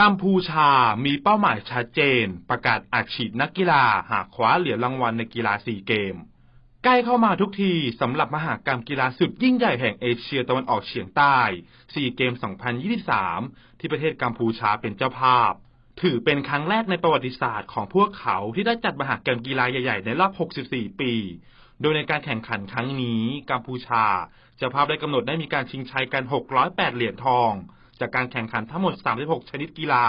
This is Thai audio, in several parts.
กัมพูชามีเป้าหมายชัดเจน ประกาศอัดฉีดนักกีฬาหากคว้าเหรียญรางวัลในกีฬาซีเกม ใกล้เข้ามาทุกทีสำหรับมหากรรมกีฬาสุดยิ่งใหญ่แห่งเอเชียตะวันออกเฉียงใต้ซีเกม 2023 ที่ประเทศกัมพูชาเป็นเจ้าภาพ ถือเป็นครั้งแรกในประวัติศาสตร์ของพวกเขาที่ได้จัดมหากรรมกีฬาใหญ่ ๆ ในรอบ 64 ปี โดยในการแข่งขันครั้งนี้กัมพูชาเจ้าภาพได้กำหนดได้มีการชิงชัยกัน 608 เหรียญทอง จากการแข่งขันทั้งหมด 36 ชนิดกีฬา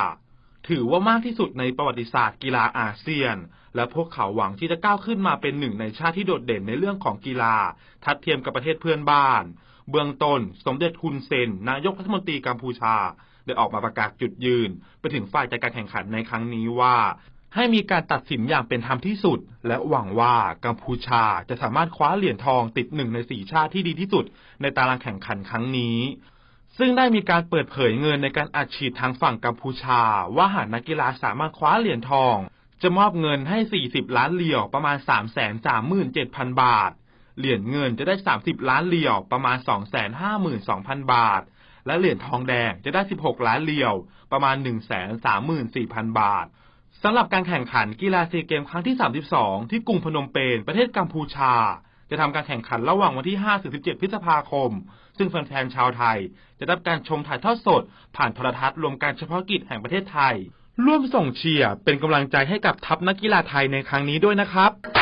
ถือว่ามากที่สุดในประวัติศาสตร์กีฬาอาเซียน และพวกเขาหวังที่จะก้าวขึ้นมาเป็นหนึ่งในชาติที่โดดเด่นในเรื่องของกีฬา ทัดเทียมกับประเทศเพื่อนบ้าน เบื้องต้น สมเด็จฮุนเซน นายกรัฐมนตรีกัมพูชา ได้ออกมาประกาศจุดยืน ไปถึงฝ่ายจัดการแข่งขันในครั้งนี้ว่าให้มีการตัดสินอย่างเป็นธรรมที่สุด และหวังว่ากัมพูชาจะสามารถคว้าเหรียญทองติดหนึ่งในสี่ชาติที่ดีที่สุด ในตารางแข่งขันครั้งนี้ ซึ่งได้มีการเปิดเผยเงินในการอัดฉีดทางฝั่งกัมพูชา ว่าหากนักกีฬาสามารถคว้าเหรียญทอง จะมอบเงินให้ 40 ล้านเหรียญประมาณ 337,000 บาท เหรียญเงินจะได้ 30 ล้านเหรียญประมาณ 252,000 บาท และเหรียญทองแดงจะได้ 16 ล้านเหรียญประมาณ 134,000 บาทสำหรับการแข่งขันกีฬาซีเกมครั้งที่ 32 ที่กรุงพนมเปญประเทศกัมพูชา จะทำการแข่งขันระหว่างวันที่5-17 พฤษภาคม ซึ่งแฟนๆ ชาวไทย จะรับการชมถ่ายทอดสด ผ่านโทรทัศน์รวมการเฉพาะกิจแห่งประเทศไทย ร่วมส่งเชียร์เป็นกำลังใจให้กับทัพนักกีฬาไทยในครั้งนี้ด้วยนะครับ